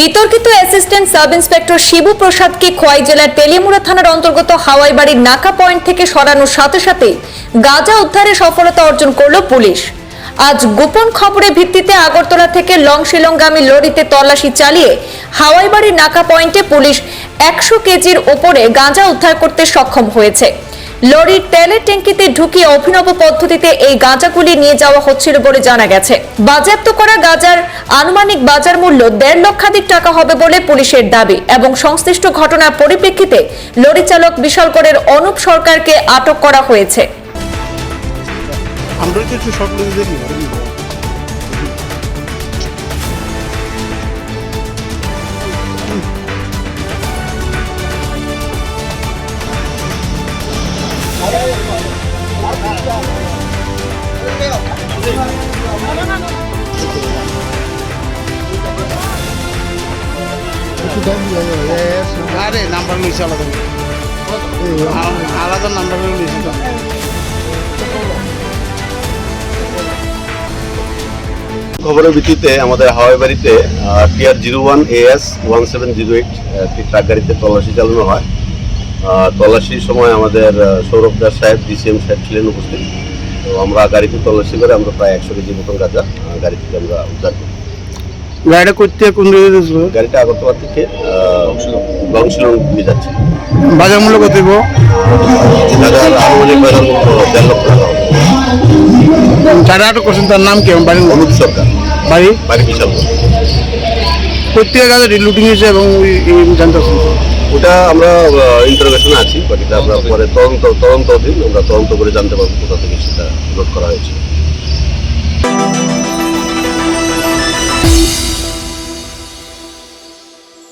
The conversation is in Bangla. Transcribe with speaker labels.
Speaker 1: বিতর্কিত অ্যাসিস্ট্যান্ট সাব ইন্সপেক্টর শিবু প্রসাদকে খোয়াই জেলার তেলিয়ামুড়া থানার অন্তর্গত হাওয়াই বাড়ির নাকা পয়েন্ট থেকে সরানোর সাথে সাথে গাঁজা উদ্ধারে সফলতা অর্জন করল পুলিশ। আজ গোপন খবরের ভিত্তিতে আগরতলা থেকে লং শিলংগামী লরিতে তল্লাশি চালিয়ে হাওয়াই বাড়ির নাকা পয়েন্টে পুলিশ একশো কেজির ওপরে গাঁজা উদ্ধার করতে সক্ষম হয়েছে। লরির তেলের ট্যাঙ্কিতে ঢুকিয়ে অভিনব পদ্ধতিতে এই গাঁজাগুলি নিয়ে যাওয়া হচ্ছিল বলে জানা গেছে। বাজেয়াপ্ত করা গাঁজার আনুমানিক বাজার মূল্য দেড় লক্ষাধিক টাকা হবে বলে পুলিশের দাবি এবং সংশ্লিষ্ট ঘটনার পরিপ্রেক্ষিতে লরি চালক বিশালগড়ের অনুপ সরকারকে আটক করা হয়েছে।
Speaker 2: আমরা কিছু আরে, নাম্বার লইছে আলাদা আলাদা নাম্বার তো
Speaker 3: খবরের ভিত্তিতে আমাদের হাওয়াই বাড়িতে TR zero one AS one seven zero eight একটি ট্রাক গাড়িতে তল্লাশি চালানো হয়। তল্লাশির সময় আমাদের সৌরভ দাস সাহেব ডিসিএম সাহেব ছিলেন উপস্থিত। তো আমরা গাড়িতে তল্লাশি করে আমরা প্রায় একশো কেজি মতন গাঁজা গাড়ি থেকে আমরা উদ্ধার করি।
Speaker 2: গাড়িটা করতে কোন দিকে দিয়েছিল
Speaker 3: গাড়িটা আগরতলা থেকে লংশিলং দিয়ে যাচ্ছে।
Speaker 2: বাজার মূল্য কত দিব
Speaker 3: গাঁজার আনুমানিক বাজার মূল্য দেড় লক্ষ টাকা।
Speaker 2: যারা আটক করছেন তার নাম কি? আমার বাড়ির
Speaker 3: অনুপ সরকার।
Speaker 2: বাড়ি?
Speaker 3: বাড়ি বিশাল
Speaker 2: প্রত্যেক গাড়ি রিলুটিং হয়েছে এবং জানতে
Speaker 3: ওটা আমরা ইন্টারভেশনে আছি বাকিটা আমরা পরে তদন্ত তদন্ত দিন আমরা তদন্ত করে জানতে পারব কোথা থেকে সেটা লোড করা হয়েছে।